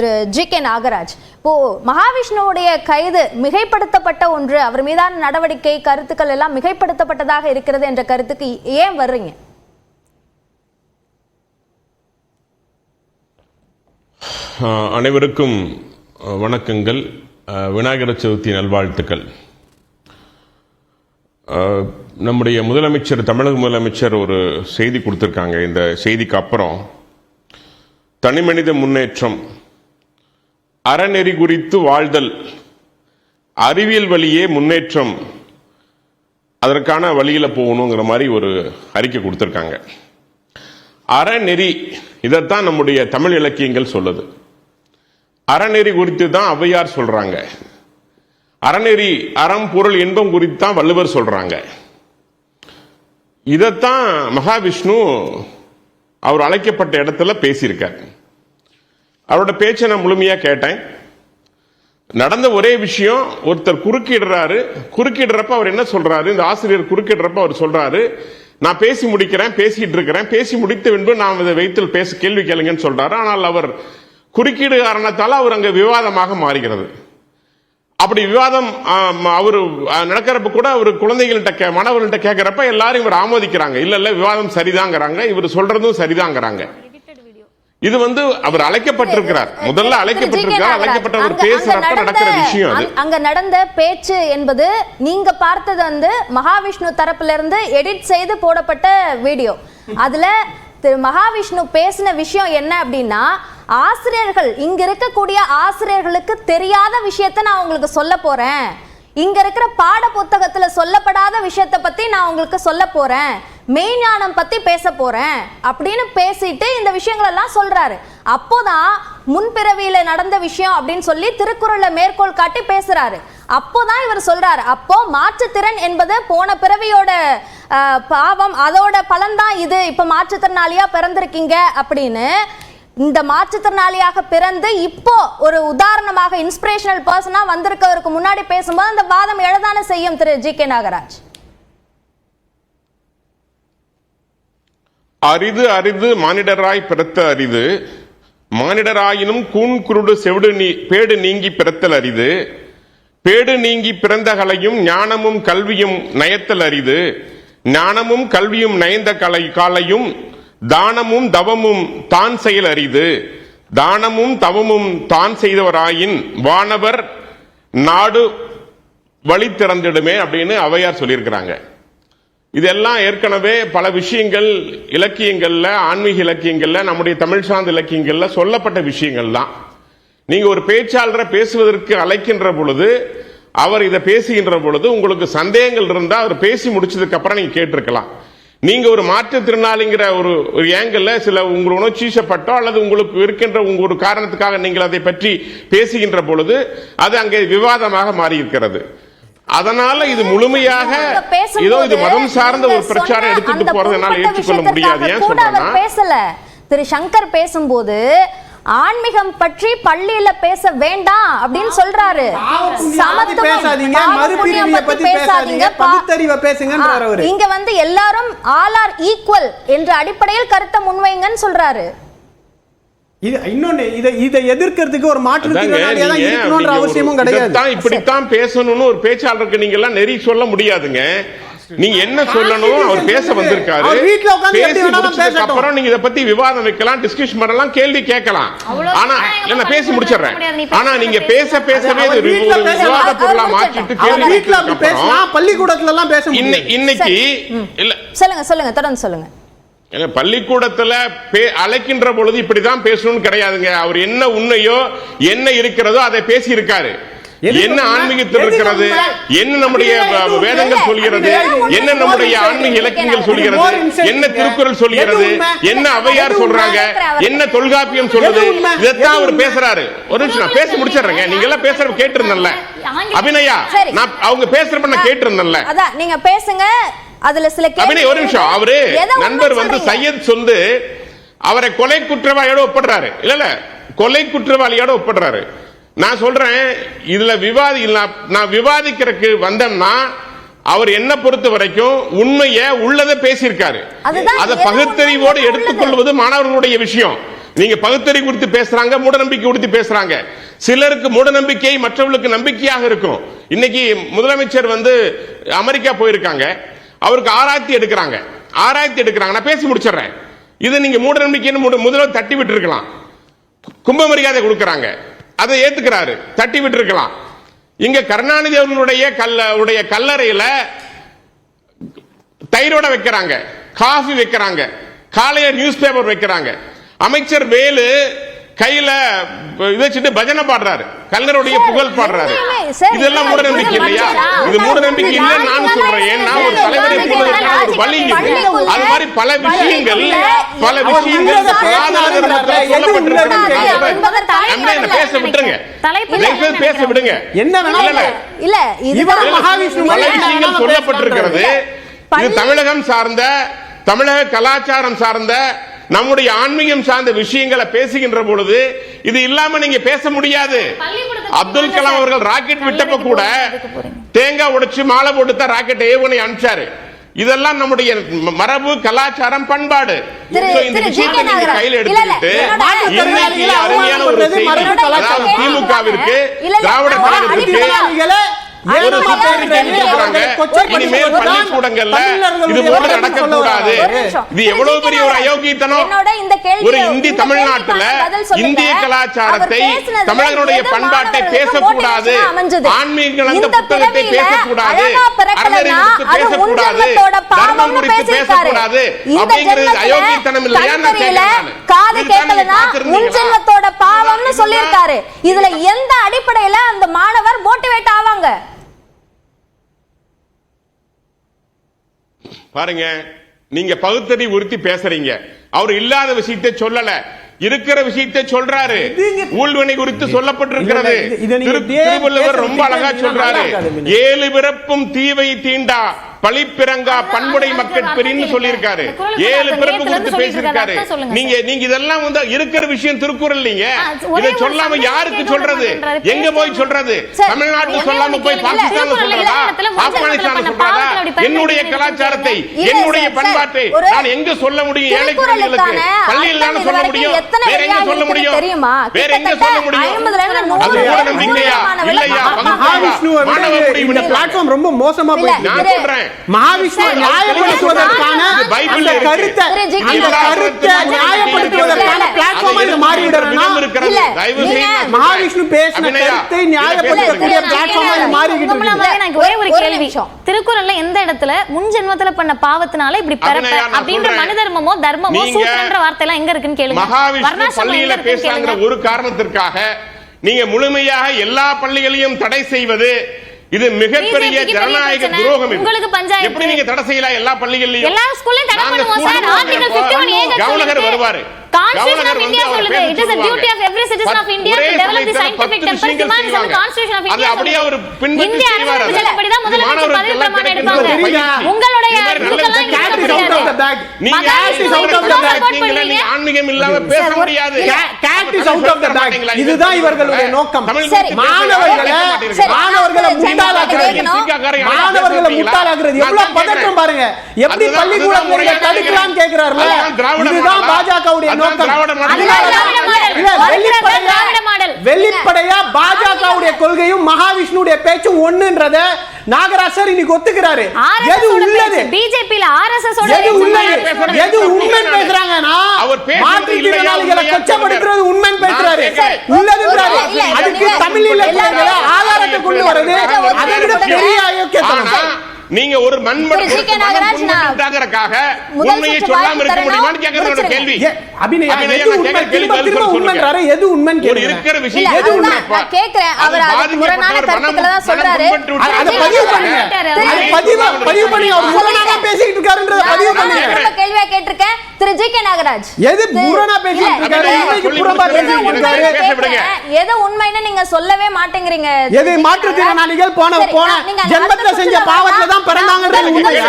திரு G K Nagaraj. இப்போ மகாவிஷ்ணுவுடைய கைது மிகைப்படுத்தப்பட்ட ஒன்று அவர் மீதான நடவடிக்கை கருத்துக்கள் எல்லாம் மிகைப்படுத்தப்பட்டதாக இருக்கிறது என்ற கருத்துக்கு ஏன் வர்றீங்க? அனைவருக்கும் வணக்கங்கள். விநாயகர விநாயகர் சதுர்த்தி நல்வாழ்த்துக்கள். நம்முடைய முதலமைச்சர் தமிழக முதலமைச்சர் ஒரு செய்தி கொடுத்துருக்காங்க. இந்த செய்திக்கு அப்புறம் தனிமனித முன்னேற்றம் அறநெறி குறித்து வாழ்தல். அறிவியல் வழியே முன்னேற்றம். அதற்கான வழியில் போகணுங்கிற மாதிரி ஒரு அறிக்கை கொடுத்துருக்காங்க. அறநெறி இதைத்தான் நம்முடைய தமிழ் இலக்கியங்கள் சொல்லுது. அறநெறி குறித்து தான் ஔவையார் சொல்றாங்க. அறநெறி அறம் பொருள் இன்பம் குறித்து தான் வள்ளுவர் சொல்றாங்க. இதைத்தான் மகாவிஷ்ணு அவர் அழைக்கப்பட்ட இடத்துல பேசியிருக்கார். அவரோட பேச்சை நான் முழுமையாக கேட்டேன். நடந்த ஒரே விஷயம் ஒருத்தர் குறுக்கிடுறாரு. குறுக்கிடுறப்ப அவர் என்ன சொல்றாரு? இந்த ஆசிரியர் குறுக்கிடுறப்ப அவர் சொல்றாரு நான் பேசி முடிக்கிறேன் பேசிட்டு இருக்கிறேன். பேசி முடித்த பின்பு நான் இதை வைத்தில் பேச கேள்வி கேளுங்கன்னு சொல்றாரு. ஆனால் அவர் குறுக்கீடு காரணத்தால் அவர் அங்கே விவாதமாக மாறுகிறது. அப்படி விவாதம் அவர் நடக்கிறப்ப கூட அவர் குழந்தைகள்கிட்ட கே- மாணவர்கள்ட்ட கேட்கிறப்ப எல்லாரும் இவர் ஆமோதிக்கிறாங்க. இல்ல இல்ல விவாதம் சரிதாங்கிறாங்க. இவர் சொல்றதும் சரிதாங்கிறாங்க. இது வந்து அவர் அழைக்கப்பட்டிருக்கிறார். முதல்ல அழைக்கப்பட்டிருக்கிறார். அழைக்கப்பட்டவர் பேசுறப்ப நடக்கிற விஷயம் அது. அங்க- அங்க நடந்த பேச்சு என்பது நீங்க பார்த்தது வந்து மகாவிஷ்ணு தரப்புல இருந்து எடிட் செய்து போடப்பட்ட வீடியோ அதுல திரு மகாவிஷ்ணு பேசின விஷயம் என்ன அப்படின்னா ஆசிரியர்கள் இங்க இருக்கக்கூடிய ஆசிரியர்களுக்கு தெரியாத விஷயத்தை நான் உங்களுக்கு சொல்ல போறேன். இங்க இருக்கிற பாட புத்தகத்துல சொல்லப்படாத விஷயத்தை பத்தி நான் உங்களுக்கு சொல்ல போறேன். மெய்ஞானம் பத்தி பேச போறேன் அப்படின்னு பேசிட்டு இந்த விஷயங்கள் எல்லாம் சொல்றாரு. அப்போதான் முன்பிறவியில நடந்த விஷயம் அப்படின்னு சொல்லி திருக்குறள்ல மேற்கோள் காட்டி பேசுறாரு. அப்போதான் இவர் சொல்றாரு அப்போ மாற்றுத்திறன் என்பது போன பிறவியோட பாவம் அதோட பலன்தான் இது. இப்ப மாற்றுத்திறனாளியா பிறந்திருக்கீங்க அப்படின்னு இந்த மாற்றுத்திறனாளியாக பிறந்து இப்போ ஒரு உதாரணமாக இன்ஸ்பிரேஷனல் பர்சனா வந்திருக்கவருக்கு முன்னாடி பேசும்போது அந்த வாதம் எழுதான செய்யும் திரு ஜி கே நாகராஜ். அரிது அரிது மானிடராய் பிறத்த அரிது. மானிடராயினும் கூன் குருடு செவிடு நீ பேடு நீங்கி பிறத்தல் அரிது. பேடு நீங்கி பிறந்த கலையும் ஞானமும் கல்வியும் நயத்தல் அரிது. ஞானமும் கல்வியும் நயந்த கலை காலையும் தானமும் தவமும் தான் செயல் அரிது. தானமும் தவமும் தான் செய்தவராயின் வானவர் நாடு வழி திறந்திடுமே அப்படின்னு அவையார் சொல்லியிருக்கிறாங்க. இதெல்லாம் ஏற்கனவே பல விஷயங்கள் இலக்கியங்கள்ல ஆன்மீக இலக்கியங்கள்ல நம்முடைய தமிழ் சார்ந்த இலக்கியங்கள்ல சொல்லப்பட்ட விஷயங்கள் தான். நீங்க ஒரு பேச்சாளரை பேசுவதற்கு அழைக்கின்ற பொழுது அவர் இதை பேசுகின்ற பொழுது உங்களுக்கு சந்தேகங்கள் இருந்தால் அவர் பேசி முடிச்சதுக்கு அப்புறம் நீங்க கேட்டிருக்கலாம். நீங்க ஒரு மாற்றுத்திறனாளிங்கிற ஒரு ஒரு ஏங்கல்ல சில உங்கள் உணர்ச்சிசப்பட்டோ அல்லது உங்களுக்கு இருக்கின்ற உங்க ஒரு காரணத்துக்காக நீங்கள் அதை பற்றி பேசுகின்ற பொழுது அது அங்கே விவாதமாக மாறியிருக்கிறது. அதனால இது முழுமையாக ஏதோ இது மதம் சார்ந்த ஒரு பிரச்சாரம் எடுத்துட்டு போறது என்னால ஏற்றுக்கொள்ள முடியாது. ஏன் சொல்றேன்னா பேசல. திரு சங்கர் பேசும்போது ஆன்மீகம் பற்றி பள்ளியில பேச வேண்டாம் அப்படின்னு சொல்றாரு. பேசாதீங்க, புண்ணியம் பத்தி பேசாதீங்க, பகுத்தறிவை பேசுங்கன்றாரு அவரு. இங்க வந்து எல்லாரும் ஆல் ஆர் ஈக்குவல் என்ற அடிப்படையில் கருத்தை முன்வைங்கன்னு சொல்றாரு. இது இன்னொன்னு இதை இதை எதிர்க்கிறதுக்கு ஒரு ஒரு- அவசியமும் கிடையாது. இப்படித்தான் பேசணும்னு ஒரு பேச்சாளருக்கு நீங்க எல்லாம் நெறி சொல்ல முடியாதுங்க. நீங்க என்ன சொல்லணும் அவர் பேச வந்திருக்காரு. அவர் வீட்ல உட்கார்ந்து. அப்புறம் நீங்க இத பத்தி விவாதம் வைக்கலாம் டிஸ்கஷன் பண்ணலாம் கேள்வி கேட்கலாம். ஆனா பக்கம் பேசி முடிச்சிடுறேன். நீ ஆனா நீங்க பேசு. பேச பேசவே பேசலாம். விவாத பொருளா அவர் கேள்வி அப்படி பேசினா அப்புறம் பள்ளிக்கூடத்துல எல்லாம் பேச இன்னைக்கு இல்ல. சொல்லுங்க சொல்லுங்க தொடர்ந்து சொல்லுங்க. ஏங்க, பள்ளிக்கூடத்துல பே- அழைக்கின்ற பொழுது இப்படிதான் பேசணும்னு கிடையாதுங்க அவர் என்ன உண்மையோ என்ன இருக்கிறதோ அதை பேசி இருக்காரு என்ன? ஆன்மீகத்தில் இருக்கிறது? என்ன நம்முடைய? வேதங்கள் சொல்கிறது? என்ன நம்முடைய ஆன்மீக? இலக்கியங்கள் சொல்கிறது என்ன? திருக்குறள் சொல்கிறது? என்ன ஔவையார் எது சொல்றாங்க? என்ன தொல்காப்பியம் சொல்றது? இதைத்தான் அவர்? பேசுறாரு ஒரு நிமிஷம் நான் பேசி முடிச்சிடுறேங்க நீங்க எல்லாம் பேசுற கேட்டிருந்தேன்ல அபிநயா. நான் அவங்க பேசுறப்ப நான் கேட்டிருந்தேன்ல நீங்க பேசுங்க அதுல சில கேள்வி ஒரு நிமிஷம். அவரு நண்பர் வந்து? சையத் வந்து அவரை கொலை குற்றவாளியோட ஒப்பிடுறாரு. இல்ல இல்ல. கொலை குற்றவாளியோட ஒப்பிடுறாரு. நான் சொல்றேன் இதுல விவாதி நான் விவாதிக்கிறதுக்கு வந்தேன்னா அவர் என்ன பொறுத்த வரைக்கும் உண்மைய உள்ளதை பேசியிருக்காரு. அதை பகுத்தறிவோடு எடுத்துக்கொள்வது மாணவர்களுடைய விஷயம். நீங்க பகுத்தறிவு குறித்து பேசுறாங்க மூடநம்பிக்கை குறித்து பேசுறாங்க. சிலருக்கு மூடநம்பிக்கை மற்றவர்களுக்கு நம்பிக்கையாக இருக்கும். இன்னைக்கு முதலமைச்சர் வந்து அமெரிக்கா போயிருக்காங்க. அவருக்கு ஆராய்ச்சி எடுக்கிறாங்க. ஆராய்ச்சி எடுக்கிறாங்க. நான் பேசி முடிச்சிடுறேன். இதை நீங்க மூடநம்பிக்கைன்னு நம்பிக்கைன்னு முதல்ல தட்டி விட்டு இருக்கலாம் கும்ப மரியாதை கொடுக்கறாங்க. அதை ஏத்துக்கிறாரு. தட்டி விட்டு இருக்கலாம் இங்க கருணாநிதி அவர்களுடைய கல்ல உடைய கல்லறையில தயிரோட வைக்கிறாங்க. காஃபி வைக்கிறாங்க. காலையில நியூஸ் பேப்பர் வைக்கிறாங்க. அமைச்சர் வேலு கையில இதை வச்சுட்டு பஜனை பாடுறாரு. கல்லருடைய புகழ் பாடுறாரு. இதெல்லாம் மூட நம்பிக்கை இல்லையா? இது மூட நம்பிக்கை இல்லை நான் சொல்றேன். ஏன்னா ஒரு தலைவரை ஒரு வழி அது மாதிரி பல விஷயங்கள் பல விஷயங்கள் பேச விட்டுருங்க. பேச விடுங்க. என்ன இல்ல, பல விஷயங்கள் சொல்லப்பட்டிருக்கிறது. இது தமிழகம் சார்ந்த தமிழக கலாச்சாரம் சார்ந்த நம்முடைய ஆன்மீகம் சார்ந்த விஷயங்களை பேசுகின்ற பொழுது இது இல்லாம நீங்க பேச முடியாது அப்துல் கலாம் அவர்கள் ராக்கெட் விட்டப்ப கூட? தேங்காய் உடைச்சு மாலை போட்டு தான் ராக்கெட் ஏவுகணை அனுப்பிச்சாரு இதெல்லாம் நம்முடைய மரபு கலாச்சாரம் பண்பாடு இந்த விஷயத்தை. நீங்க. கையில எடுத்துக்கிட்டு இன்னைக்கு அருமையான ஒரு செய்தி திமுகவிற்கு திராவிட கழகத்திற்கு ஒரு சுற்றறிக்கை இருக்கிறாங்க. கொடுக்கிறாங்க. இனிமேல் பள்ளிக்கூடங்கள்ல இது போல. இது எவ்வளவு பெரிய ஒரு அயோக்கியத்தனம் கேள்வி- ஒரு இந்தி தமிழ்நாட்டுல. இந்திய கலாச்சாரத்தை தமிழர்களுடைய பண்பாட்டை பேசக்கூடாது? ஆன்மீக கலந்த புத்தகத்தை பேசக்கூடாது பேசக்கூடாது தர்மம் குறித்து. பேசக்கூடாது அப்படிங்கிறது அயோக்கியத்தனம் இல்லையா நான் கேட்கிறேன். காது? முன்ஜென்மத்தோட பாவம்னு சொல்லியிருக்காரு இதுல எந்த அடிப்படையில அந்த மாணவர் மோட்டிவேட் ஆவாங்க பாருங்க நீங்க பகுத்தறி உறுத்தி பேசுறீங்க. அவர் இல்லாத விஷயத்தை சொல்லல. இருக்கிற விஷயத்தை சொல்றாரு. ஊழ்வினை குறித்து சொல்லப்பட்டிருக்கிறது. திருவள்ளுவர் ரொம்ப அழகா சொல்றாரு. ஏழு பிறப்பும் தீவை தீண்டா. பழிப்பிறங்கா பண்புடை மக்கள் பெரின்னு சொல்லியிருக்காரு. ஏழு பிறப்பு குறித்து பேசியிருக்காரு. நீங்க நீங்க இதெல்லாம் வந்து இருக்கிற விஷயம் திருக்குறள் நீங்க இதை சொல்லாம யாருக்கு சொல்றது. எங்க போய் சொல்றது? தமிழ்நாட்டு சொல்லாம போய். பாகிஸ்தான்ல சொல்றதா? ஆப்கானிஸ்தான்ல சொல்றதா? என்னுடைய கலாச்சாரத்தை என்னுடைய பண்பாட்டை நான் எங்க சொல்ல முடியும்? ஏழை குழந்தைகளுக்கு பள்ளியில் தானே சொல்ல முடியும். வேற எங்க சொல்ல முடியும்? தெரியுமா? வேற எங்க சொல்ல முடியும்? அது மூட நம்பிக்கையா இல்லையா? இந்த விண்ணப்பம். பிளாட்ஃபார்ம் ரொம்ப மோசமா போயிட்டு நான் சொல்றேன். மகாவிஷ்ணு நியாயப்படுத்துவதற்கான அந்த. கருத்தை. அந்த. கருத்தை நியாயப்படுத்துவதற்கான பிளாட்ஃபார்மா இது பேசின கருத்தை நியாயப்படுத்தக்கூடிய. பிளாட்ஃபார்மா இது மாறிக்கிட்டு ஒரே ஒரு கேள்வி. திருக்குறள்ல எந்த இடத்துல முன் ஜென்மத்துல பண்ண பாவத்தினால இப்படி பிறப்ப அப்படின்ற. மனு தர்மமோ தர்மமோ சூத்திரன்ற வார்த்தை எல்லாம் எங்க இருக்குன்னு கேளுங்க மகாவிஷ்ணு பள்ளியில கேளுங்க. ஒரு காரணத்திற்காக நீங்க முழுமையாக எல்லா பள்ளிகளையும் தடை செய்வது இது மிகப்பெரிய ஜனநாயக. துரோகம். உங்களுக்கு பஞ்சாயத்து. எப்படி நீங்க தடை செய்யலாம் எல்லா பள்ளிகள்லயும் எல்லா ஸ்கூல்லையும் தடை பண்ணுவோம் சார். போறப்போ 51 ஏக கவர்னர் சொல்லுது. வருவாரு Constitution of India சொல்லுது. It is the சொல்லுவாங்க. duty of every citizen of பத்து- India ஒரே to develop the சமயத்துல scientific பத்து temples விஷயங்கள் demands of the செய்வாங்க. Constitution of அது India அப்படியே சொல்லுது. அவர் பின்பற்றி இந்திய செய்வார் அரசியல் அதை. சட்டப்படி தான் முதலமைச்சர் மாணவர்களுக்கு பதவி எல்லாம் பிரமாணம் கிடைக்கும் எடுப்பாங்க. தெரியுதா? உங்களுடைய இது மாதிரி இதுக்கெல்லாம் நல்ல cat is இருக்க out of the முடியாது. bag. நீங்க Mahavishnu cat is out of the support bag. நீங்க பண்ணுவீங்க. ஆன்மீகம் இல்லாம பேச முடியாது Cat- cat is out of the bag. மாட்டீங்களா? இதுதான் இவர்களுடைய நோக்கம். மாணவர்களை. மாணவர்களை. முட்டாளாக்குறது. மாணவர்களை முட்டாளாக்குறது எவ்வளவு பதற்றம் பாருங்க எப்படி அதுதான் தடுக்கலாம் கேக்குறாருல இதுதான்? பாஜகவுடைய வெளிப்படையா பாஜகவுடைய கொள்கையும் மகாவிஷ்ணுடைய பேச்சும் ஒண்ணுன்றத நாகராசர் இன்னைக்கு ஒத்துக்கிறாரு. எது உள்ளது? பேச்சு. BJP ல RSS ஓட எது. உள்ளது? எது உண்மை. பேசுறாங்கன்னா மாற்றுத்திறனாளிகளை கொச்சப்படுத்துறது உண்மை பேசுறாரு. உள்ளதுன்றாரு. அதுக்கு. தமிழில் எல்லாமே ஆதாரத்தை கொண்டு வர்றது அதை விட பெரிய அயோக்கியத்தனம் நீங்க ஒரு மண்மட முதல் உண்மையை சொல்லாம இருக்க. முடியுமான்னு கேக்குறது. கேள்வி அபிநயா, எது உண்மை? திரும்ப திரும்ப உண்மைன்றாரு, எது உண்மைன்னு ஒரு கேளுங்க. இருக்கிற இல்ல, விஷயம் எது உண்மை? நான். அவர் அது முரணான கருத்துக்களை தான் சொல்றாரு. அத-. பதிவு பண்ணுங்க அதை பதிவு பதிவு பண்ணி அவர் முரணாக பேசிக்கிட்டு இருக்காருன்றத பதிவு பண்ணுங்க கேள்வியா கேட்டிருக்கேன் திரு ஜி கே நாகராஜ் எது முரணா பேசிட்டு இருக்காரு இன்னைக்கு புறம்பா பேசிட்டு. இருக்காரு. எது உண்மைன்னு நீங்க சொல்லவே மாட்டேங்கிறீங்க எது. மாற்றுத்திறனாளிகள் போன போன ஜென்மத்துல செஞ்ச பாவத்துல. தான் பிறந்தாங்கன்றது உண்மையா